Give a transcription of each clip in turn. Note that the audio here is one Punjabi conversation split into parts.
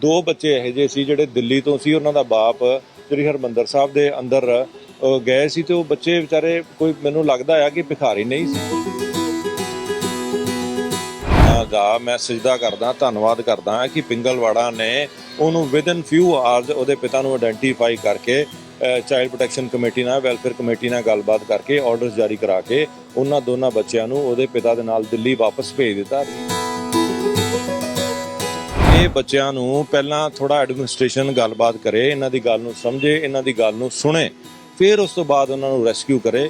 ਦੋ ਬੱਚੇ ਇਹੋ ਜਿਹੇ ਸੀ ਜਿਹੜੇ ਦਿੱਲੀ ਤੋਂ ਸੀ, ਉਹਨਾਂ ਦਾ ਬਾਪ ਜਿਹੜੀ ਹਰਮੰਦਰ ਸਾਹਿਬ ਦੇ ਅੰਦਰ ਗਏ ਸੀ ਤੇ ਉਹ ਬੱਚੇ ਵਿਚਾਰੇ ਕੋਈ ਮੈਨੂੰ ਲੱਗਦਾ ਆ ਕਿ ਭਿਖਾਰੀ ਨਹੀਂ ਸੀ। ਦਾ ਮੈਂ ਸਜਦਾ ਕਰਦਾ, ਧੰਨਵਾਦ ਕਰਦਾ ਕਿ ਪਿੰਗਲਵਾੜਾ ਨੇ ਉਹਨੂੰ ਵਿਦਨ ਫਿਊ ਆਵਰਸ ਉਹਦੇ ਪਿਤਾ ਨੂੰ ਆਇਡੈਂਟੀਫਾਈ ਕਰਕੇ ਚਾਈਲਡ ਪ੍ਰੋਟੈਕਸ਼ਨ ਕਮੇਟੀ ਨਾਲ ਵੈਲਫੇਅਰ ਕਮੇਟੀ ਨਾਲ ਗੱਲਬਾਤ ਕਰਕੇ ਆਰਡਰਸ ਜਾਰੀ ਕਰਾ ਕੇ ਉਹਨਾਂ ਦੋਨਾਂ ਬੱਚਿਆਂ ਨੂੰ ਉਹਦੇ ਪਿਤਾ ਦੇ ਨਾਲ ਦਿੱਲੀ ਵਾਪਸ ਭੇਜ ਦਿੱਤਾ। ਇਹ ਬੱਚਿਆਂ ਨੂੰ ਪਹਿਲਾਂ ਥੋੜਾ ਐਡਮਿਨਿਸਟ੍ਰੇਸ਼ਨ ਗੱਲਬਾਤ ਕਰੇ ਇਹਨਾਂ ਦੀ ਗੱਲ ਨੂੰ ਸਮਝੇ ਇਹਨਾਂ ਦੀ ਗੱਲ ਨੂੰ ਸੁਣੇ ਫਿਰ ਉਸ ਤੋਂ ਬਾਅਦ ਉਹਨਾਂ ਨੂੰ ਰੈਸਕਿਊ ਕਰੇ।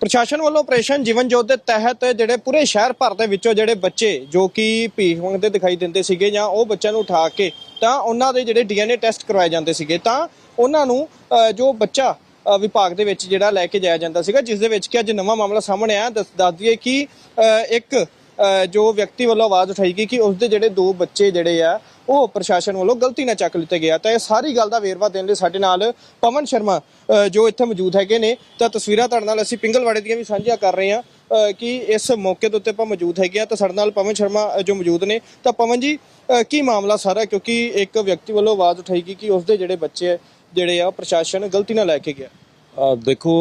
ਪ੍ਰਸ਼ਾਸਨ ਵੱਲੋਂ ਆਪਰੇਸ਼ਨ ਜੀਵਨ ਜੋਤ ਦੇ ਤਹਿਤ ਜਿਹੜੇ ਪੂਰੇ ਸ਼ਹਿਰ ਭਰ ਦੇ ਵਿੱਚੋਂ ਜਿਹੜੇ ਬੱਚੇ ਜੋ ਕਿ ਭੀਖ ਮੰਗਦੇ ਦਿਖਾਈ ਦਿੰਦੇ ਸੀਗੇ ਜਾਂ ਉਹ ਬੱਚਿਆਂ ਨੂੰ ਉਠਾ ਕੇ ਤਾਂ ਉਹਨਾਂ ਦੇ ਜਿਹੜੇ ਡੀਐਨਏ ਟੈਸਟ ਕਰਵਾਏ ਜਾਂਦੇ ਸੀਗੇ ਤਾਂ ਉਹਨਾਂ ਨੂੰ ਅ, ਜੋ ਬੱਚਾ ਵਿਭਾਗ ਦੇ ਵਿੱਚ ਜਿਹੜਾ ਲੈ ਕੇ ਜਾਇਆ ਜਾਂਦਾ ਸੀਗਾ, ਜਿਸ ਦੇ ਵਿੱਚ ਕਿ ਅੱਜ ਨਵਾਂ ਮਾਮਲਾ ਸਾਹਮਣੇ ਆਇਆ। ਦੱਸ ਦੱਸ ਦਈਏ ਕਿ ਇੱਕ ਜੋ ਵਿਅਕਤੀ ਵੱਲੋਂ ਆਵਾਜ਼ ਉਠਾਈ ਗਈ ਕਿ ਉਸ ਦੇ ਜਿਹੜੇ ਦੋ ਬੱਚੇ ਜਿਹੜੇ ਆ, ਉਹ ਪ੍ਰਸ਼ਾਸਨ ਵੱਲੋਂ ਗਲਤੀ ਨਾਲ ਚੱਕ ਲਿੱਤੇ ਗਿਆ ਤਾਂ ਇਹ ਸਾਰੀ ਗੱਲ ਦਾ ਵੇਰਵਾ ਦੇਣ ਲਈ ਸਾਡੇ ਨਾਲ ਪਵਨ ਸ਼ਰਮਾ ਜੋ ਇੱਥੇ ਮੌਜੂਦ ਹੈਗੇ ਨੇ। ਤਾਂ ਤਸਵੀਰਾਂ ਤੁਹਾਡੇ ਨਾਲ ਅਸੀਂ ਪਿੰਗਲਵਾੜੇ ਦੀਆਂ ਵੀ ਸਾਂਝੀਆਂ ਕਰ ਰਹੇ ਹਾਂ ਕਿ ਇਸ ਮੌਕੇ ਦੇ ਉੱਤੇ ਆਪਾਂ ਮੌਜੂਦ ਹੈਗੇ ਆ। ਤਾਂ ਸਾਡੇ ਨਾਲ ਪਵਨ ਸ਼ਰਮਾ ਜੋ ਮੌਜੂਦ ਨੇ। ਤਾਂ ਪਵਨ ਜੀ ਕੀ ਮਾਮਲਾ ਸਾਰਾ? ਕਿਉਂਕਿ ਇੱਕ ਵਿਅਕਤੀ ਵੱਲੋਂ ਆਵਾਜ਼ ਉਠਾਈ ਗਈ ਕਿ ਉਸ ਦੇ ਜਿਹੜੇ ਬੱਚੇ ਜਿਹੜੇ ਆ, ਉਹ ਪ੍ਰਸ਼ਾਸਨ ਗਲਤੀ ਨਾਲ ਲੈ ਕੇ ਗਿਆ। ਦੇਖੋ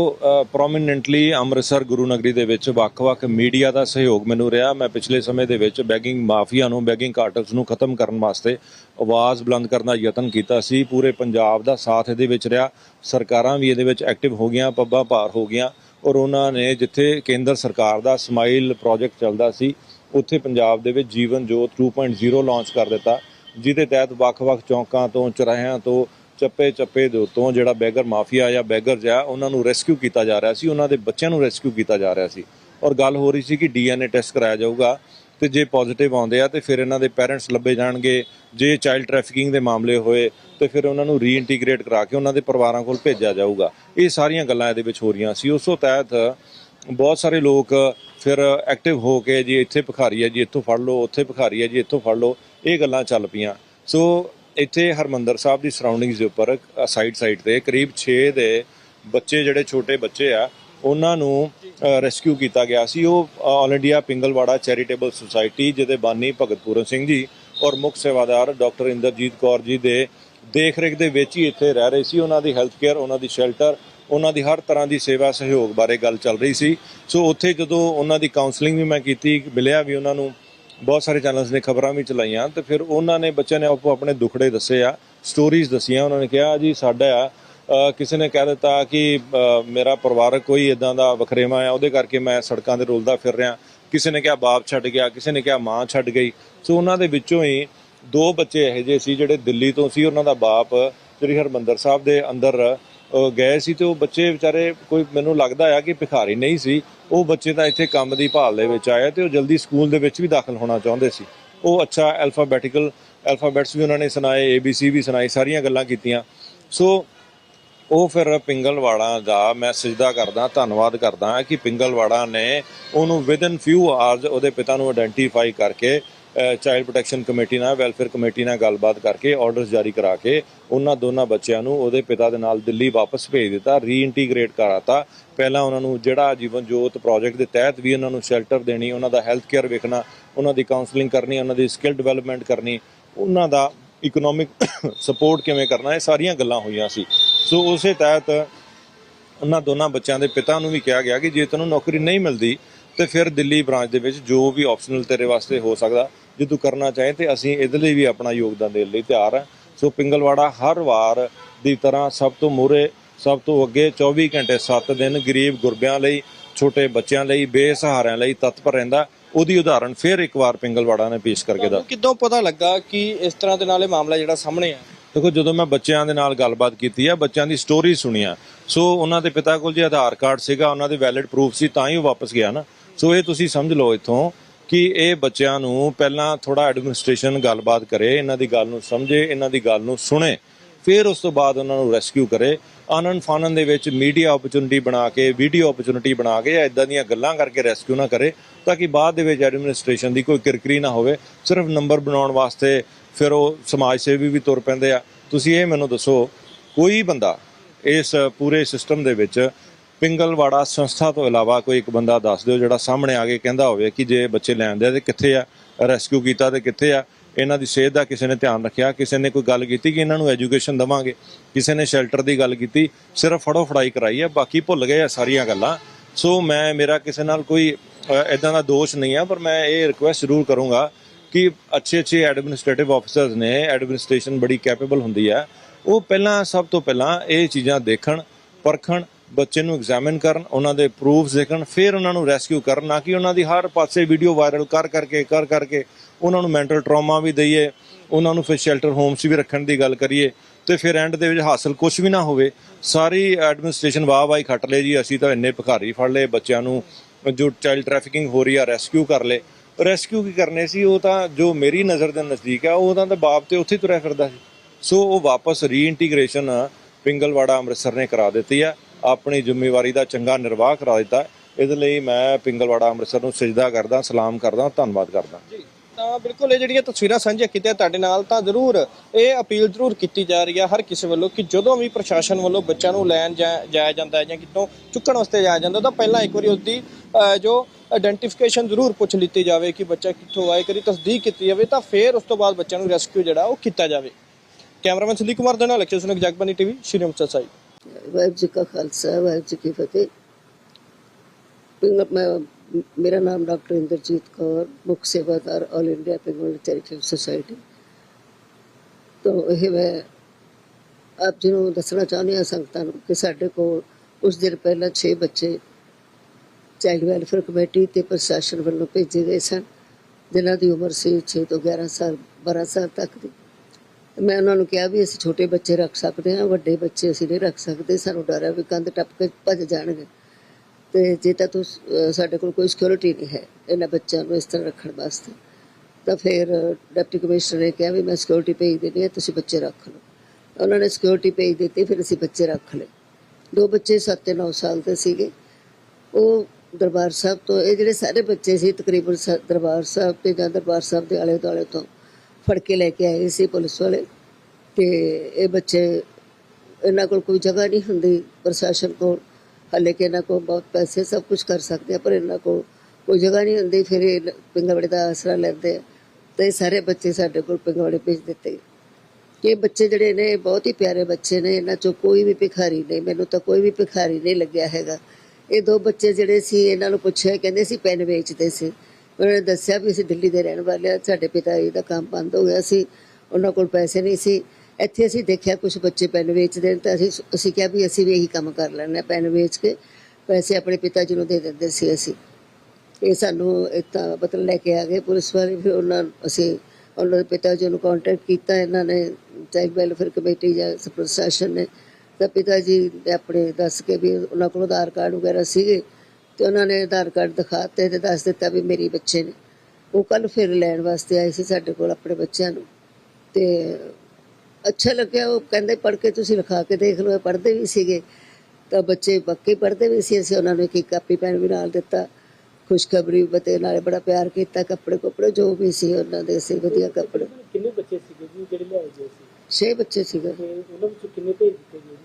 ਪ੍ਰੋਮਿਨੈਂਟਲੀ ਅੰਮ੍ਰਿਤਸਰ ਗੁਰੂ ਨਗਰੀ ਦੇ ਵਿੱਚ ਵੱਖ-ਵੱਖ ਮੀਡੀਆ ਦਾ ਸਹਿਯੋਗ ਮੈਨੂੰ ਰਿਹਾ। ਮੈਂ ਪਿਛਲੇ ਸਮੇਂ ਦੇ ਵਿੱਚ ਬੈਗਿੰਗ ਮਾਫੀਆ ਨੂੰ ਬੈਗਿੰਗ ਕਾਰਟਲਸ ਨੂੰ ਖਤਮ ਕਰਨ ਵਾਸਤੇ ਆਵਾਜ਼ ਬੁਲੰਦ ਕਰਨ ਦਾ ਯਤਨ ਕੀਤਾ ਸੀ। ਪੂਰੇ ਪੰਜਾਬ ਦਾ ਸਾਥ ਇਹਦੇ ਵਿੱਚ ਰਿਹਾ। ਸਰਕਾਰਾਂ ਵੀ ਇਹਦੇ ਵਿੱਚ ਐਕਟਿਵ ਹੋ ਗਈਆਂ, ਪੱਬਾਂ ਪਾਰ ਹੋ ਗਈਆਂ ਔਰ ਉਹਨਾਂ ਨੇ ਜਿੱਥੇ ਕੇਂਦਰ ਸਰਕਾਰ ਦਾ ਸਮਾਈਲ ਪ੍ਰੋਜੈਕਟ ਚੱਲਦਾ ਸੀ, ਉੱਥੇ ਪੰਜਾਬ ਦੇ ਵਿੱਚ ਜੀਵਨ ਜੋਤ 2.0 ਲਾਂਚ ਕਰ ਦਿੱਤਾ, ਜਿਹਦੇ ਤਹਿਤ ਵੱਖ-ਵੱਖ ਚੌਂਕਾਂ ਤੋਂ, ਚੌਰਾਹਿਆਂ ਤੋਂ ਚੱਪੇ ਚੱਪੇ ਦੇ ਉੱਤੋਂ ਜਿਹੜਾ ਬੈਗਰ ਮਾਫੀਆ ਜਾਂ ਬੈਗਰਸ ਆ ਉਹਨਾਂ ਨੂੰ ਰੈਸਕਿਊ ਕੀਤਾ ਜਾ ਰਿਹਾ ਸੀ, ਉਹਨਾਂ ਦੇ ਬੱਚਿਆਂ ਨੂੰ ਰੈਸਕਿਊ ਕੀਤਾ ਜਾ ਰਿਹਾ ਸੀ। ਔਰ ਗੱਲ ਹੋ ਰਹੀ ਸੀ ਕਿ ਡੀਐਨਏ ਟੈਸਟ ਕਰਾਇਆ ਜਾਊਗਾ ਤੇ ਜੇ ਪੋਜ਼ਿਟਿਵ ਆਉਂਦੇ ਆ ਤੇ ਫਿਰ ਇਹਨਾਂ ਦੇ ਪੇਰੈਂਟਸ ਲੱਭੇ ਜਾਣਗੇ, ਜੇ ਚਾਈਲਡ ਟ੍ਰੈਫਿਕਿੰਗ ਦੇ ਮਾਮਲੇ ਹੋਏ ਤੇ ਫਿਰ ਉਹਨਾਂ ਨੂੰ ਰੀਇੰਟੀਗ੍ਰੇਟ ਕਰਾ ਕੇ ਉਹਨਾਂ ਦੇ ਪਰਿਵਾਰਾਂ ਕੋਲ ਭੇਜਿਆ ਜਾਊਗਾ। ਇਹ ਸਾਰੀਆਂ ਗੱਲਾਂ ਇਹਦੇ ਵਿੱਚ ਹੋ ਰਹੀਆਂ ਸੀ। ਉਸੋਂ ਤਹਿਤ ਬਹੁਤ ਸਾਰੇ ਲੋਕ ਫਿਰ ਐਕਟਿਵ ਹੋ ਕੇ ਜੀ ਇੱਥੇ ਭਿਖਾਰੀ ਹੈ ਜੀ, ਇੱਥੋਂ ਫੜ ਲਓ, ਉੱਥੇ ਭਿਖਾਰੀ ਹੈ ਜੀ, ਇੱਥੋਂ ਫੜ ਲਓ, ਇਹ ਗੱਲਾਂ ਚੱਲ ਪਈਆਂ। ਸੋ ਇੱਥੇ ਹਰਮੰਦਰ ਸਾਹਿਬ ਦੀ ਸਰਾਊਂਡਿੰਗਸ ਦੇ ਉੱਪਰ ਸਾਈਡ ਸਾਈਡ ਤੇ ਕਰੀਬ 6 ਦੇ ਬੱਚੇ ਜਿਹੜੇ ਛੋਟੇ ਬੱਚੇ ਆ, ਉਹਨਾਂ ਨੂੰ ਰੈਸਕਿਊ ਕੀਤਾ ਗਿਆ ਸੀ। ਉਹ All India Pingalwara charitable society ਜਿਹਦੇ ਬਾਨੀ ਭਗਤ ਪੂਰਨ ਸਿੰਘ ਜੀ ਔਰ ਮੁੱਖ ਸੇਵਾਦਾਰ ਡਾਕਟਰ ਇੰਦਰਜੀਤ ਕੌਰ ਜੀ ਦੇ ਦੇਖ ਰੇਖ ਦੇ ਵਿੱਚ ਹੀ ਇੱਥੇ ਰਹਿ ਰਹੇ ਸੀ। ਉਹਨਾਂ ਦੀ ਹੈਲਥ ਕੇਅਰ ਉਹਨਾਂ ਦੀ ਸ਼ੈਲਟਰ ਉਹਨਾਂ ਦੀ ਹਰ ਤਰ੍ਹਾਂ ਦੀ ਸੇਵਾ ਸਹਿਯੋਗ ਬਾਰੇ ਗੱਲ ਚੱਲ ਰਹੀ ਸੀ। ਸੋ ਉੱਥੇ ਜਦੋਂ ਉਹਨਾਂ ਦੀ ਕਾਉਂਸਲਿੰਗ ਵੀ ਮੈਂ ਕੀਤੀ, ਮਿਲਿਆ ਵੀ ਉਹਨਾਂ ਨੂੰ ਬਹੁਤ ਸਾਰੇ ਚੈਨਲਸ ਨੇ ਖਬਰਾਂ ਵੀ ਚਲਾਈਆਂ ਤੇ ਫਿਰ ਉਹਨਾਂ ਨੇ ਬੱਚਿਆਂ ਨੇ ਆਪੋ ਆਪਣੇ ਦੁੱਖੜੇ ਦੱਸੇ ਆ ਸਟੋਰੀਜ਼ ਦਸੀਆਂ, ਉਹਨਾਂ ਨੇ ਕਿਹਾ ਜੀ ਸਾਡਾ ਆ ਕਿਸੇ ਨੇ ਕਹਿ ਦਿੱਤਾ ਕਿ ਮੇਰਾ ਪਰਿਵਾਰਕ ਕੋਈ ਇਦਾਂ ਦਾ ਵਖਰੇਵਾ ਆ, ਉਹਦੇ ਕਰਕੇ ਮੈਂ ਸੜਕਾਂ ਤੇ ਰੁਲਦਾ ਫਿਰ ਰਿਹਾ। ਕਿਸੇ ਨੇ ਕਿਹਾ ਬਾਪ ਛੱਡ ਗਿਆ, ਕਿਸੇ ਨੇ ਕਿਹਾ ਮਾਂ ਛੱਡ ਗਈ। ਸੋ ਉਹਨਾਂ ਦੇ ਵਿੱਚੋਂ ਹੀ ਦੋ ਬੱਚੇ ਇਹੋ ਜਿਹੇ ਸੀ ਜਿਹੜੇ ਦਿੱਲੀ ਤੋਂ ਸੀ, ਉਹਨਾਂ ਦਾ ਬਾਪ ਸ਼੍ਰੀ ਹਰਮੰਦਰ ਸਾਹਿਬ ਦੇ ਅੰਦਰ ਗਏ ਸੀ ਤੇ ਉਹ ਬੱਚੇ ਵਿਚਾਰੇ ਕੋਈ ਮੈਨੂੰ ਲੱਗਦਾ ਆ ਕਿ ਭਿਖਾਰੀ ਨਹੀਂ ਸੀ। ਉਹ ਬੱਚੇ ਤਾਂ ਇੱਥੇ ਕੰਮ ਦੀ ਭਾਲ ਦੇ ਵਿੱਚ ਆਏ ਤੇ ਉਹ ਜਲਦੀ ਸਕੂਲ ਦੇ ਵਿੱਚ ਵੀ ਦਾਖਲ ਹੋਣਾ ਚਾਹੁੰਦੇ ਸੀ। ਉਹ ਅੱਛਾ ਅਲਫਾਬੈਟਿਕਲ ਅਲਫਾਬੈਟਸ ਵੀ ਉਹਨਾਂ ਨੇ ਸੁਣਾਏ ABC ਵੀ ਸੁਣਾਈ ਸਾਰੀਆਂ ਗੱਲਾਂ ਕੀਤੀਆਂ। ਸੋ ਉਹ ਫਿਰ ਪਿੰਗਲਵਾੜਾ ਦਾ ਮੈਂ ਸਜਦਾ ਕਰਦਾ, ਧੰਨਵਾਦ ਕਰਦਾ ਕਿ ਪਿੰਗਲਵਾੜਾ ਨੇ ਉਹਨੂੰ ਵਿਦਨ ਫਿਊ ਆਵਰਸ ਉਹਦੇ ਪਿਤਾ ਨੂੰ ਆਇਡੈਂਟੀਫਾਈ ਕਰਕੇ ਚਾਈਲਡ ਪ੍ਰੋਟੈਕਸ਼ਨ ਕਮੇਟੀ ਨਾਲ ਵੈਲਫੇਅਰ ਕਮੇਟੀ ਨਾਲ ਗੱਲਬਾਤ ਕਰਕੇ ਆਰਡਰਸ ਜਾਰੀ ਕਰਾ ਕੇ ਉਹਨਾਂ ਦੋਨਾਂ ਬੱਚਿਆਂ ਨੂੰ ਉਹਦੇ ਪਿਤਾ ਦੇ ਨਾਲ ਦਿੱਲੀ ਵਾਪਸ ਭੇਜ ਦਿੱਤਾ ਰੀਇੰਟੀਗ੍ਰੇਟ ਕਰਾਤਾ। ਪਹਿਲਾਂ ਉਹਨਾਂ ਨੂੰ ਜਿਹੜਾ ਜੀਵਨ ਜੋਤ ਪ੍ਰੋਜੈਕਟ ਦੇ ਤਹਿਤ ਵੀ ਉਹਨਾਂ ਨੂੰ ਸ਼ੈਲਟਰ ਦੇਣੀ, ਉਹਨਾਂ ਦਾ ਹੈਲਥ ਕੇਅਰ ਵੇਖਣਾ, ਉਹਨਾਂ ਦੀ ਕਾਉਂਸਲਿੰਗ ਕਰਨੀ, ਉਹਨਾਂ ਦੀ ਸਕਿੱਲ ਡਿਵੈਲਪਮੈਂਟ ਕਰਨੀ, ਉਹਨਾਂ ਦਾ ਇਕਨੋਮਿਕ ਸਪੋਰਟ ਕਿਵੇਂ ਕਰਨਾ, ਇਹ ਸਾਰੀਆਂ ਗੱਲਾਂ ਹੋਈਆਂ ਸੀ। ਸੋ ਉਸੇ ਤਹਿਤ ਉਹਨਾਂ ਦੋਨਾਂ ਬੱਚਿਆਂ ਦੇ ਪਿਤਾ ਨੂੰ ਵੀ ਕਿਹਾ ਗਿਆ ਕਿ ਜੇ ਤੈਨੂੰ ਨੌਕਰੀ ਨਹੀਂ ਮਿਲਦੀ, ਤੇ ਫਿਰ ਦਿੱਲੀ ਬ੍ਰਾਂਚ ਦੇ ਵਿੱਚ ਜੋ ਵੀ ਆਪਸ਼ਨਲ ਤੇਰੇ ਵਾਸਤੇ ਹੋ ਸਕਦਾ, ਜੇ ਤੂੰ ਕਰਨਾ ਚਾਹੇ ਤੇ ਅਸੀਂ ਇਹਦੇ ਲਈ ਵੀ ਆਪਣਾ ਯੋਗਦਾਨ ਦੇਣ ਲਈ ਤਿਆਰ ਹਾਂ ਸੋ ਪਿੰਗਲਵਾੜਾ ਹਰ ਵਾਰ ਦੀ ਤਰ੍ਹਾਂ ਸਭ ਤੋਂ ਮੂਹਰੇ ਸਭ ਤੋਂ ਅੱਗੇ 24 ਘੰਟੇ 7 ਦਿਨ ਗਰੀਬ ਗੁਰਬਿਆਂ ਲਈ ਛੋਟੇ ਬੱਚਿਆਂ ਲਈ ਬੇਸਹਾਰਿਆਂ ਲਈ ਤਤਪਰ ਰਹਿੰਦਾ। ਉਹਦੀ ਉਦਾਹਰਣ ਫਿਰ ਇੱਕ ਵਾਰ ਪਿੰਗਲਵਾੜਾ ਨੇ ਪੇਸ਼ ਕਰਕੇ ਦਾ ਕਿਦੋਂ ਪਤਾ ਲੱਗਾ ਕਿ ਇਸ ਤਰ੍ਹਾਂ ਦੇ ਨਾਲ ਇਹ ਮਾਮਲਾ ਜਿਹੜਾ ਸਾਹਮਣੇ ਆ ਦੇਖੋ ਜਦੋਂ ਮੈਂ ਬੱਚਿਆਂ ਦੇ ਨਾਲ ਗੱਲਬਾਤ ਕੀਤੀ ਹੈ ਬੱਚਿਆਂ ਦੀ ਸਟੋਰੀ ਸੁਣੀਆਂ ਸੋ ਉਹਨਾਂ ਦੇ ਪਿਤਾ ਕੋਲ ਜੇ ਆਧਾਰ ਕਾਰਡ ਸੀਗਾ ਉਹਨਾਂ ਦੇ ਵੈਲਿਡ ਪ੍ਰੂਫ ਸੀ ਤਾਂ ਹੀ ਉਹ ਵਾਪਸ ਗਿਆ ਨਾ। ਸੋ ਇਹ ਤੁਸੀਂ ਸਮਝ ਲਓ ਇੱਥੋਂ ਕਿ ਇਹ ਬੱਚਿਆਂ ਨੂੰ ਪਹਿਲਾਂ ਥੋੜਾ ਐਡਮਿਨਿਸਟ੍ਰੇਸ਼ਨ ਗੱਲਬਾਤ ਕਰੇ ਇਹਨਾਂ ਦੀ ਗੱਲ ਨੂੰ ਸਮਝੇ ਇਹਨਾਂ ਦੀ ਗੱਲ ਨੂੰ ਸੁਣੇ। ਫਿਰ ਉਸ ਤੋਂ ਬਾਅਦ ਉਹਨਾਂ ਨੂੰ ਰੈਸਕਿਊ ਕਰੇ। ਆਨਨ ਫਾਨਨ ਦੇ ਵਿੱਚ ਮੀਡੀਆ ਓਪਰਚੁਨਿਟੀ ਬਣਾ ਕੇ ਵੀਡੀਓ ਓਪਰਚੁਨਿਟੀ ਬਣਾ ਕੇ ਜਾਂ ਇਦਾਂ ਦੀਆਂ ਗੱਲਾਂ ਕਰਕੇ ਰੈਸਕਿਊ ਨਾ ਕਰੇ, ਤਾਂ ਕਿ ਬਾਅਦ ਦੇ ਵਿੱਚ ਐਡਮਿਨਿਸਟ੍ਰੇਸ਼ਨ ਦੀ ਕੋਈ ਕਿਰਕਰੀ ਨਾ ਹੋਵੇ। ਸਿਰਫ ਨੰਬਰ ਬਣਾਉਣ ਵਾਸਤੇ ਫਿਰ ਉਹ ਸਮਾਜ ਸੇਵੀ ਵੀ ਤੁਰ ਪੈਂਦੇ ਆ। ਤੁਸੀਂ ਇਹ ਮੈਨੂੰ ਦੱਸੋ, ਕੋਈ ਬੰਦਾ ਇਸ ਪੂਰੇ ਸਿਸਟਮ ਦੇ ਵਿੱਚ ਪਿੰਗਲਵਾੜਾ ਸੰਸਥਾ ਤੋਂ ਇਲਾਵਾ ਕੋਈ ਇੱਕ ਬੰਦਾ ਦੱਸ ਦਿਓ ਜਿਹੜਾ ਸਾਹਮਣੇ ਆ ਕੇ ਕਹਿੰਦਾ ਹੋਵੇ ਕਿ ਜੇ ਬੱਚੇ ਲੈਂਦੇ ਆ ਤੇ ਕਿੱਥੇ ਆ ਰੈਸਕਿਊ ਕੀਤਾ ਤੇ ਕਿੱਥੇ ਆ ਇਹਨਾਂ ਦੀ ਸਿਹਤ ਦਾ ਕਿਸੇ ਨੇ ਧਿਆਨ ਰੱਖਿਆ, ਕਿਸੇ ਨੇ ਕੋਈ ਗੱਲ ਕੀਤੀ ਕਿ ਇਹਨਾਂ ਨੂੰ ਐਜੂਕੇਸ਼ਨ ਦਵਾਂਗੇ, ਕਿਸੇ ਨੇ ਸ਼ੈਲਟਰ ਦੀ ਗੱਲ ਕੀਤੀ, ਸਿਰਫ ਫੜੋ ਫੜਾਈ ਕਰਾਈ ਹੈ, ਬਾਕੀ ਭੁੱਲ ਗਏ ਆ ਸਾਰੀਆਂ ਗੱਲਾਂ। ਸੋ ਮੈਂ, ਮੇਰਾ ਕਿਸੇ ਨਾਲ ਕੋਈ ਇਦਾਂ ਦਾ ਦੋਸ਼ ਨਹੀਂ ਆ, ਪਰ ਮੈਂ ਇਹ ਰਿਕੁਐਸਟ ਜ਼ਰੂਰ ਕਰੂੰਗਾ ਕਿ ਅੱਛੇ ਅੱਛੇ ਐਡਮਿਨਿਸਟ੍ਰੇਟਿਵ ਆਫੀਸਰਸ ਨੇ ਐਡਮਿਨਿਸਟ੍ਰੇਸ਼ਨ ਬੜੀ ਕੈਪੇਬਲ ਹੁੰਦੀ ਹੈ। ਉਹ ਪਹਿਲਾਂ, ਸਭ ਤੋਂ ਪਹਿਲਾਂ ਇਹ ਚੀਜ਼ਾਂ ਦੇਖਣ, ਪਰਖਣ ਬੱਚੇ ਨੂੰ ਐਗਜ਼ਾਮਿਨ ਕਰਨ, ਉਹਨਾਂ ਦੇ ਪ੍ਰੂਫਸ ਦੇਖਣ, ਫਿਰ ਉਹਨਾਂ ਨੂੰ ਰੈਸਕਿਊ ਕਰਨ, ਨਾ ਕਿ ਉਹਨਾਂ ਦੀ ਹਰ ਪਾਸੇ ਵੀਡੀਓ ਵਾਇਰਲ ਕਰ ਕਰਕੇ ਕਰ ਕਰਕੇ ਉਹਨਾਂ ਨੂੰ ਮੈਂਟਲ ਟਰਾਮਾ ਵੀ ਦਈਏ, ਉਹਨਾਂ ਨੂੰ ਫਿਰ ਸ਼ੈਲਟਰ ਹੋਮਸ ਵੀ ਰੱਖਣ ਦੀ ਗੱਲ ਕਰੀਏ ਤੇ ਫਿਰ ਐਂਡ ਦੇ ਵਿੱਚ ਹਾਸਲ ਕੁਝ ਵੀ ਨਾ ਹੋਵੇ। ਸਾਰੀ ਐਡਮਿਨਿਸਟ੍ਰੇਸ਼ਨ ਵਾਹ ਵਾਹੀ ਖੱਟ ਲਏ ਜੀ, ਅਸੀਂ ਤਾਂ ਇੰਨੇ ਭਿਖਾਰੀ ਫੜ ਲਏ, ਬੱਚਿਆਂ ਨੂੰ ਜੋ ਚਾਈਲਡ ਟ੍ਰੈਫਿਕਿੰਗ ਹੋ ਰਹੀ ਆ ਰੈਸਕਿਊ ਕਰ ਲਏ। ਰੈਸਕਿਊ ਕੀ ਕਰਨੇ ਸੀ? ਉਹ ਤਾਂ ਜੋ ਮੇਰੀ ਨਜ਼ਰ ਦੇ ਨਜ਼ਦੀਕ ਆ ਉਹਦਾ ਤਾਂ ਬਾਪ ਤੇ ਉੱਥੇ ਹੀ ਤੁਰਿਆ ਫਿਰਦਾ ਸੀ। ਸੋ ਉਹ ਵਾਪਸ ਰੀਇੰਟੀਗ੍ਰੇਸ਼ਨ ਪਿੰਗਲਵਾੜਾ ਅੰਮ੍ਰਿਤਸਰ ਨੇ ਕਰਾ ਦਿੱਤੀ ਆ। ਆਪਣੀ ਜ਼ਿੰਮੇਵਾਰੀ ਦਾ ਚੰਗਾ ਨਿਰਵਾਹ ਕਰਾ ਦਿੱਤਾ। ਇਹਦੇ ਲਈ ਮੈਂ ਪਿੰਗਲਵਾੜਾ ਅੰਮ੍ਰਿਤਸਰ ਨੂੰ ਸਜਦਾ ਕਰਦਾ ਸਲਾਮ ਕਰਦਾ ਧੰਨਵਾਦ ਕਰਦਾ। ਜੀ ਤਾਂ ਬਿਲਕੁਲ ਇਹ ਜਿਹੜੀਆਂ ਤਸਵੀਰਾਂ ਸਾਂਝੀਆਂ ਕੀਤੀਆਂ ਤੁਹਾਡੇ ਨਾਲ ਤਾਂ ਜ਼ਰੂਰ ਇਹ ਅਪੀਲ ਜ਼ਰੂਰ ਕੀਤੀ ਜਾ ਰਹੀ ਹੈ ਹਰ ਕਿਸੇ ਵੱਲੋਂ ਕਿ ਜਦੋਂ ਵੀ ਪ੍ਰਸ਼ਾਸਨ ਵੱਲੋਂ ਬੱਚਿਆਂ ਨੂੰ ਲੈਣ ਜਾ- ਜਾਇਆ ਜਾਂਦਾ ਹੈ ਜਾਂ ਕਿਤੋਂ ਚੁੱਕਣ ਵਾਸਤੇ ਜਾਇਆ ਜਾਂਦਾ ਤਾਂ ਪਹਿਲਾਂ ਇੱਕ ਵਾਰੀ ਉਸਦੀ ਅਹ, ਜੋ ਆਇਡੈਂਟੀਫਿਕੇਸ਼ਨ ਜ਼ਰੂਰ ਪੁੱਛ ਲਿੱਤੀ ਜਾਵੇ ਕਿ ਬੱਚਾ ਕਿੱਥੋਂ ਆਏ ਕਰੀ ਤਸਦੀਕ ਕੀਤੀ ਜਾਵੇ ਤਾਂ ਫਿਰ ਉਸ ਤੋਂ ਬਾਅਦ ਬੱਚਿਆਂ ਨੂੰ ਰੈਸਕਿਊ ਜਿਹੜਾ ਉਹ ਕੀਤਾ ਜਾਵੇ। ਕੈਮਰਾਮੈਨ ਸੰਦੀਪ ਕੁਮਾਰ ਦੇ ਨਾਲ ਲਖੇ ਸੁਨਕ ਜਗਬਾਨੀ ਟੀਵੀ ਸ਼੍ਰੀ ਅੰਮ੍ਰਿਤਸਰ ਸਾਹਿਬ। ਵਾਹਿਗੁਰੂ ਜੀ ਕਾ ਖਾਲਸਾ, ਵਾਹਿਗੁਰੂ ਜੀ ਕੀ ਫਤਿਹ। ਮੈਂ ਮੇਰਾ ਨਾਮ ਡਾਕਟਰ ਇੰਦਰਜੀਤ ਕੌਰ, ਮੁੱਖ ਸੇਵਾਦਾਰ All India Pingal charitable society ਤੋਂ ਇਹ ਮੈਂ ਆਪ ਜੀ ਨੂੰ ਦੱਸਣਾ ਚਾਹੁੰਦੀ ਹਾਂ ਸੰਗਤਾਂ ਨੂੰ ਕਿ ਸਾਡੇ ਕੋਲ ਉਸ ਦਿਨ ਪਹਿਲਾਂ 6 ਬੱਚੇ ਚਾਈਲਡ ਵੈਲਫੇਅਰ ਕਮੇਟੀ ਤੇ ਪ੍ਰਸ਼ਾਸਨ ਵੱਲੋਂ ਭੇਜੇ ਗਏ ਸਨ, ਜਿਨ੍ਹਾਂ ਦੀ ਉਮਰ ਸੀ 6 ਤੋਂ 11 ਸਾਲ 12 ਸਾਲ ਤੱਕ ਦੀ। ਮੈਂ ਉਹਨਾਂ ਨੂੰ ਕਿਹਾ ਵੀ ਅਸੀਂ ਛੋਟੇ ਬੱਚੇ ਰੱਖ ਸਕਦੇ ਹਾਂ, ਵੱਡੇ ਬੱਚੇ ਅਸੀਂ ਨਹੀਂ ਰੱਖ ਸਕਦੇ, ਸਾਨੂੰ ਡਰ ਹੈ ਵੀ ਕੰਧ ਟੱਪ ਕੇ ਭੱਜ ਜਾਣਗੇ। ਤੇ ਜੇ ਤਾਂ ਤੁਸੀਂ ਸਾਡੇ ਕੋਲ ਕੋਈ ਸਿਕਿਉਰਿਟੀ ਨਹੀਂ ਹੈ ਇਹਨਾਂ ਬੱਚਿਆਂ ਨੂੰ ਇਸ ਤਰ੍ਹਾਂ ਰੱਖਣ ਵਾਸਤੇ, ਤਾਂ ਫਿਰ ਡਿਪਟੀ ਕਮਿਸ਼ਨਰ ਨੇ ਕਿਹਾ ਵੀ ਮੈਂ ਸਿਕਿਉਰਿਟੀ ਭੇਜ ਦੇਣੀ ਹੈ, ਤੁਸੀਂ ਬੱਚੇ ਰੱਖ ਲਓ। ਉਹਨਾਂ ਨੇ ਸਿਕਿਉਰਿਟੀ ਭੇਜ ਦਿੱਤੀ, ਫਿਰ ਅਸੀਂ ਬੱਚੇ ਰੱਖ ਲਏ। ਦੋ ਬੱਚੇ 7 ਤੇ 9 ਸਾਲ ਦੇ ਸੀਗੇ। ਉਹ ਦਰਬਾਰ ਸਾਹਿਬ ਤੋਂ, ਇਹ ਜਿਹੜੇ ਸਾਰੇ ਬੱਚੇ ਸੀ ਤਕਰੀਬਨ ਸ- ਦਰਬਾਰ ਸਾਹਿਬ ਤੇ ਜਾਂ ਦਰਬਾਰ ਸਾਹਿਬ ਦੇ ਆਲੇ ਦੁਆਲੇ ਤੋਂ ਫੜ ਕੇ ਲੈ ਕੇ ਆਏ ਸੀ ਪੁਲਿਸ ਵਾਲੇ। ਤੇ ਇਹ ਬੱਚੇ ਇਹਨਾਂ ਕੋਲ ਕੋਈ ਜਗ੍ਹਾ ਨਹੀਂ ਹੁੰਦੀ ਪ੍ਰਸ਼ਾਸਨ ਕੋਲ। ਹਾਲੇ ਕਿ ਇਹਨਾਂ ਕੋਲ ਬਹੁਤ ਪੈਸੇ ਸਭ ਕੁਝ ਕਰ ਸਕਦੇ ਆ, ਪਰ ਇਹਨਾਂ ਕੋਲ ਕੋਈ ਜਗ੍ਹਾ ਨਹੀਂ ਹੁੰਦੀ, ਫਿਰ ਇਹ ਲ- ਦਾ ਆਸਰਾ ਲੈਂਦੇ ਆ। ਤੇ ਇਹ ਸਾਰੇ ਬੱਚੇ ਸਾਡੇ ਕੋਲ ਪਿੰਗਵੜੇ ਭੇਜ ਦਿੱਤੇ। ਇਹ ਬੱਚੇ ਜਿਹੜੇ ਨੇ ਬਹੁਤ ਹੀ ਪਿਆਰੇ ਬੱਚੇ ਨੇ, ਇਹਨਾਂ ਚੋਂ ਕੋਈ ਵੀ ਭਿਖਾਰੀ ਨਹੀਂ, ਮੈਨੂੰ ਤਾਂ ਕੋਈ ਵੀ ਭਿਖਾਰੀ ਨਹੀਂ ਲੱਗਿਆ ਹੈਗਾ। ਇਹ ਦੋ ਬੱਚੇ ਜਿਹੜੇ ਸੀ, ਇਹਨਾਂ ਨੂੰ ਪੁੱਛਿਆ, ਕਹਿੰਦੇ ਸੀ, ਪੈਨ ਵੇਚਦੇ ਸੀ। ਉਹਨਾਂ ਨੇ ਦੱਸਿਆ ਵੀ ਅਸੀਂ ਦਿੱਲੀ ਦੇ ਰਹਿਣ ਵਾਲੇ ਆ ਸਾਡੇ ਪਿਤਾ ਜੀ ਦਾ ਕੰਮ ਬੰਦ ਹੋ ਗਿਆ ਸੀ, ਉਹਨਾਂ ਕੋਲ ਪੈਸੇ ਨਹੀਂ ਸੀ। ਇੱਥੇ ਅਸੀਂ ਦੇਖਿਆ ਕੁਝ ਬੱਚੇ ਪੈਨ ਵੇਚਦੇ ਨੇ ਤਾਂ ਅਸੀਂ ਅਸੀਂ ਕਿਹਾ ਵੀ ਅਸੀਂ ਵੀ ਇਹੀ ਕੰਮ ਕਰ ਲੈਣਾ ਪੈਨ ਵੇਚ ਕੇ, ਪੈਸੇ ਆਪਣੇ ਪਿਤਾ ਜੀ ਨੂੰ ਦੇ ਦਿੰਦੇ ਸੀ ਅਸੀਂ। ਇਹ ਸਾਨੂੰ ਇਤਾਂ ਮਤਲਬ ਲੈ ਕੇ ਆ ਗਏ ਪੁਲਿਸ ਵਾਲੇ, ਫਿਰ ਉਹਨਾਂ ਅਸੀਂ, ਉਹਨਾਂ ਦੇ ਪਿਤਾ ਜੀ ਨੂੰ ਕੰਟੈਕਟ ਕੀਤਾ, ਇਹਨਾਂ ਨੇ ਚਾਈਲਡ ਵੈਲਫੇਅਰ ਕਮੇਟੀ ਜਾਂ ਪ੍ਰਸ਼ਾਸਨ ਨੇ, ਤਾਂ ਪਿਤਾ ਜੀ ਨੇ ਆਪਣੇ ਦੱਸ ਕੇ ਵੀ ਉਹਨਾਂ ਕੋਲ ਆਧਾਰ ਕਾਰਡ ਵਗੈਰਾ ਸੀਗੇ। ਤੇ ਉਹਨਾਂ ਨੇ ਆਧਾਰ ਕਾਰਡ ਦਿਖਾਤੇ ਤੇ ਦੱਸ ਦਿੱਤਾ ਵੀ ਮੇਰੀ ਬੱਚੇ ਨੇ। ਉਹ ਕੱਲ ਫਿਰ ਲੈਣ ਵਾਸਤੇ ਆਏ ਸੀ ਸਾਡੇ ਕੋਲ ਆਪਣੇ ਬੱਚਿਆਂ ਨੂੰ। ਤੇ ਅੱਛਾ ਲੱਗਿਆ ਉਹ ਕਹਿੰਦੇ ਪੜ੍ਹ ਕੇ ਤੁਸੀਂ ਲਿਖਾ ਕੇ ਦੇਖ ਲਓ ਪੜ੍ਹਦੇ ਵੀ ਸੀਗੇ। ਤਾਂ ਬੱਚੇ ਪੱਕੇ ਪੜ੍ਹਦੇ ਵੀ ਸੀ ਅਸੀਂ ਉਹਨਾਂ ਨੂੰ ਇੱਕ ਕਾਪੀ ਪੈਨ ਵੀ ਨਾਲ ਦਿੱਤਾ। ਖੁਸ਼ਖਬਰੀ ਬਤੇ ਨਾਲੇ ਬੜਾ ਪਿਆਰ ਕੀਤਾ ਕੱਪੜੇ ਕੁਪੜੇ ਜੋ ਵੀ ਸੀ ਉਹਨਾਂ ਦੇ ਸੀ ਵਧੀਆ ਕੱਪੜੇ। ਕਿੰਨੇ ਬੱਚੇ ਸੀਗੇ ਜੀ ਜਿਹੜੇ ਲਿਆਏ ਗਏ ਸੀ? ਛੇ ਬੱਚੇ ਸੀਗੇ। ਉਹਨਾਂ ਵਿੱਚੋਂ ਕਿੰਨੇ ਭੇਜ ਦਿੱਤੇ ਜੀ?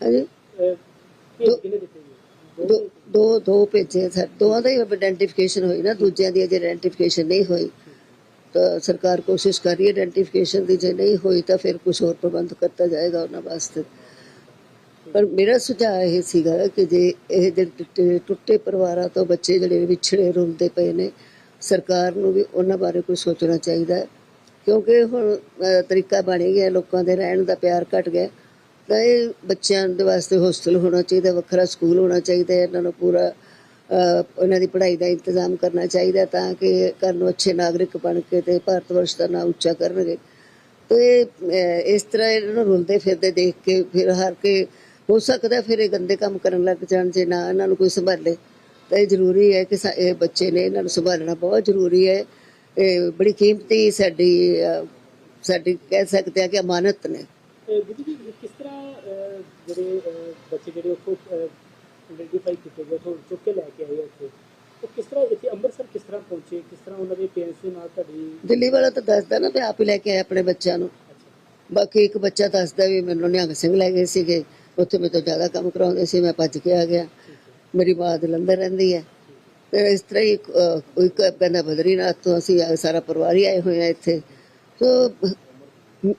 ਹਾਂਜੀ। ਕਿੰਨੇ ਦਿੱਤੇ ਦੋ ਦੋ ਦੋ ਭੇਜੇ ਸਰ ਦੋਵਾਂ ਦਾ ਹੀ ਆਇਡੈਂਟੀਫਿਕੇਸ਼ਨ ਹੋਈ ਨਾ, ਦੂਜਿਆਂ ਦੀ ਅਜੇ ਆਇਡੈਂਟੀਫਿਕੇਸ਼ਨ ਨਹੀਂ ਹੋਈ। ਤਾਂ ਸਰਕਾਰ ਕੋਸ਼ਿਸ਼ ਕਰ ਰਹੀ ਹੈ ਆਇਡੈਂਟੀਫਿਕੇਸ਼ਨ ਦੀ, ਜੇ ਨਹੀਂ ਹੋਈ ਤਾਂ ਫਿਰ ਕੁਝ ਹੋਰ ਪ੍ਰਬੰਧ ਕਰਤਾ ਜਾਏਗਾ ਉਹਨਾਂ ਵਾਸਤੇ। ਪਰ ਮੇਰਾ ਸੁਝਾਅ ਇਹ ਸੀਗਾ ਕਿ ਜੇ ਇਹ ਜਿਹੜੇ ਟੁੱਟੇ ਟੁੱਟੇ ਪਰਿਵਾਰਾਂ ਤੋਂ ਬੱਚੇ ਜਿਹੜੇ ਵਿਛੜੇ, ਰੁਲਦੇ ਪਏ ਨੇ, ਸਰਕਾਰ ਨੂੰ ਵੀ ਉਹਨਾਂ ਬਾਰੇ ਕੁਝ ਸੋਚਣਾ ਚਾਹੀਦਾ ਕਿਉਂਕਿ ਹੁਣ ਤਰੀਕਾ ਬਣ ਗਿਆ, ਲੋਕਾਂ ਦੇ ਰਹਿਣ ਦਾ ਪਿਆਰ ਘਟ ਗਿਆ। ਇਹ ਬੱਚਿਆਂ ਦੇ ਵਾਸਤੇ ਹੋਸਟਲ ਹੋਣਾ ਚਾਹੀਦਾ ਵੱਖਰਾ ਸਕੂਲ ਹੋਣਾ ਚਾਹੀਦਾ ਇਹਨਾਂ ਨੂੰ ਪੂਰਾ ਅਹ, ਉਹਨਾਂ ਦੀ ਪੜ੍ਹਾਈ ਦਾ ਇੰਤਜ਼ਾਮ ਕਰਨਾ ਚਾਹੀਦਾ ਤਾਂ ਕਿ ਘਰ ਨੂੰ ਅੱਛੇ ਨਾਗਰਿਕ ਬਣ ਕੇ ਤੇ ਭਾਰਤ ਵਰਸ਼ ਦਾ ਨਾਂ ਉੱਚਾ ਕਰਨਗੇ। ਤੇ ਇਹ ਇਸ ਤਰ੍ਹਾਂ ਇਹਨਾਂ ਨੂੰ ਰੁਲਦੇ ਫਿਰਦੇ ਦੇਖ ਕੇ ਫਿਰ ਹਰ ਕੇ ਹੋ ਸਕਦਾ ਫਿਰ ਇਹ ਗੰਦੇ ਕੰਮ ਕਰਨ ਲੱਗ ਜਾਣ ਜੇ ਨਾ ਇਹਨਾਂ ਨੂੰ ਕੋਈ ਸੰਭਾਲੇ। ਤਾਂ ਇਹ ਜ਼ਰੂਰੀ ਹੈ ਕਿ ਸਾ- ਇਹ ਬੱਚੇ ਨੇ ਇਹਨਾਂ ਨੂੰ ਸੰਭਾਲਣਾ ਬਹੁਤ ਜ਼ਰੂਰੀ ਹੈ। ਇਹ ਬੜੀ ਕੀਮਤੀ ਸਾਡੀ ਸਾਡੀ ਕਹਿ ਸਕਦੇ ਆ ਕਿ ਅਮਾਨਤ ਨੇ ਅਹ, ਦੀਦੀ ਜੀ ਕਿਸ ਤਰ੍ਹਾਂ ਅਹ, ਜਿਹੜੇ ਬੱਚੇ ਜਿਹੜੇ ਉੱਥੋਂ ਆਇਡੈਂਟੀਫਾਈ ਕੀਤੇ ਗਏ ਉੱਥੋਂ ਚੁੱਕ ਕੇ ਲੈ ਕੇ ਆਏ ਉੱਥੇ ਉਹ ਕਿਸ ਤਰ੍ਹਾਂ ਇੱਥੇ ਅੰਮ੍ਰਿਤਸਰ ਕਿਸ ਤਰ੍ਹਾਂ ਪਹੁੰਚੇ? ਕਿਸ ਤਰ੍ਹਾਂ ਉਹਨਾਂ ਦੇ ਪੇਰੈਂਟਸ ਦੇ ਨਾਲ ਤੁਹਾਡੀ ਦਿੱਲੀ ਵਾਲਾ ਤਾਂ ਦੱਸਦਾ ਨਾ ਵੀ ਆਪ ਹੀ ਲੈ ਕੇ ਆਏ ਆਪਣੇ ਬੱਚਿਆਂ ਨੂੰ। ਬਾਕੀ ਇੱਕ ਬੱਚਾ ਦੱਸਦਾ ਵੀ ਮੈਨੂੰ ਨਿਹੰਗ ਸਿੰਘ ਲੈ ਗਏ ਸੀਗੇ। ਉੱਥੇ ਮੇਰੇ ਤੋਂ ਜ਼ਿਆਦਾ ਕੰਮ ਕਰਾਉਂਦੇ ਸੀ ਮੈਂ ਭੱਜ ਕੇ ਆ ਗਿਆ। ਮੇਰੀ ਮਾਂ ਜਲੰਧਰ ਰਹਿੰਦੀ ਹੈ। ਤੇ ਇਸ ਤਰ੍ਹਾਂ ਹੀ ਕੋਈ ਕਹਿੰਦਾ ਬਦਰੀਨਾਥ ਤੋਂ ਅਸੀਂ ਸਾਰਾ ਪਰਿਵਾਰ ਹੀ ਆਏ ਹੋਏ ਆ ਇੱਥੇ। ਸੋ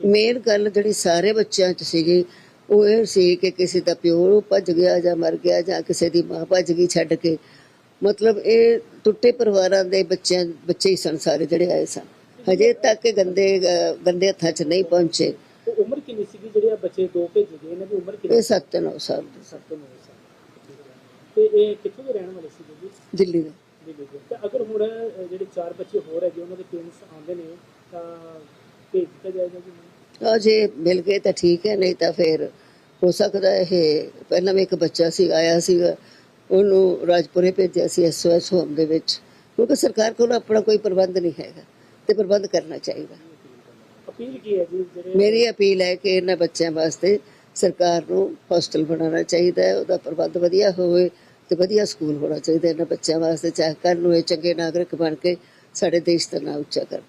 ਮੇਨ ਗੱਲ ਜਿਹੜੀ ਸਾਰੇ ਬੱਚਿਆਂ 'ਚ ਸੀਗੀ ਉਹ ਇਹ ਸੀ ਕਿ ਕਿਸੇ ਦਾ ਪਿਓ ਭੱਜ ਗਿਆ ਜਾਂ ਮਰ ਗਿਆ ਜਾਂ ਕਿਸੇ ਦੀ ਮਾਂ ਭੱਜ ਗਈ ਛੱਡ ਕੇ। ਮਤਲਬ ਇਹ ਟੁੱਟੇ ਪਰਿਵਾਰਾਂ ਦੇ ਬੱਚਿਆਂ ਬੱਚੇ ਹੀ ਸਨ ਸਾਰੇ ਜਿਹੜੇ ਆਏ ਸਨ। ਹਜੇ ਤੱਕ ਗੰਦੇ ਗੰਦੇ ਹੱਥਾਂ 'ਚ ਨਹੀਂ ਪਹੁੰਚੇ। ਉਮਰ ਕਿੰਨੀ ਸੀਗੀ? ਜਿਹੜੇ ਆ ਬੱਚੇ ਦੋ ਭੇਜੇ ਗਏ ਇਹਨਾਂ ਦੀ ਉਮਰ ਕਿੰਨੀ ਇਹ 7-9 ਸਾਲ ਦੇ। ਸਨ ਸੱਤ ਤੋਂ ਨੌ ਸਾਲ ਤੇ ਇਹ ਕਿੱਥੋਂ ਦੇ ਰਹਿਣ ਵਾਲੇ ਜੀ? ਦਿੱਲੀ ਦੇ। ਦਿੱਲੀ ਦੇ। ਤੇ ਅਗਰ ਹੁਣ ਜਿਹੜੇ ਚਾਰ ਬੱਚੇ ਹੋਰ ਹੈਗੇ ਉਹਨਾਂ ਦੇ ਪੇਰੈਂਟਸ ਆਉਂਦੇ ਨੇ ਤਾਂ ਭੇਜ ਦਿੱਤਾ ਜਾਏਗਾ ਜੀ? ਜੇ ਮਿਲ ਗਏ ਤਾਂ ਠੀਕ ਹੈ ਨਹੀਂ ਤਾਂ ਫਿਰ ਹੋ ਸਕਦਾ ਇਹ ਪਹਿਲਾਂ ਵੀ ਇੱਕ ਬੱਚਾ ਸੀ ਆਇਆ ਸੀਗਾ ਉਹਨੂੰ ਰਾਜਪੁਰੇ ਭੇਜਿਆ ਸੀ ਐਸਓਐਸ ਹੋਮ ਦੇ ਵਿੱਚ। ਕਿਉਂਕਿ ਸਰਕਾਰ ਕੋਲ ਆਪਣਾ ਕੋਈ ਪ੍ਰਬੰਧ ਨਹੀਂ ਹੈਗਾ ਤੇ ਪ੍ਰਬੰਧ ਕਰਨਾ ਚਾਹੀਦਾ। ਅਪੀਲ ਕੀ ਹੈ ਜੀ ਮੇਰੀ ਅਪੀਲ ਹੈ ਕਿ ਇਹਨਾਂ ਬੱਚਿਆਂ ਵਾਸਤੇ ਸਰਕਾਰ ਨੂੰ ਹੋਸਟਲ ਬਣਾਉਣਾ ਚਾਹੀਦਾ ਹੈ ਉਹਦਾ ਪ੍ਰਬੰਧ ਵਧੀਆ ਹੋਵੇ ਤੇ ਵਧੀਆ ਸਕੂਲ ਹੋਣਾ ਚਾਹੀਦਾ ਇਹਨਾਂ ਬੱਚਿਆਂ ਵਾਸਤੇ ਚਾਹੇ ਕੱਲ੍ਹ ਨੂੰ ਇਹ ਚੰਗੇ ਨਾਗਰਿਕ ਬਣ ਕੇ ਸਾਡੇ ਦੇਸ਼ ਦਾ ਨਾਮ ਉੱਚਾ ਕਰਨ।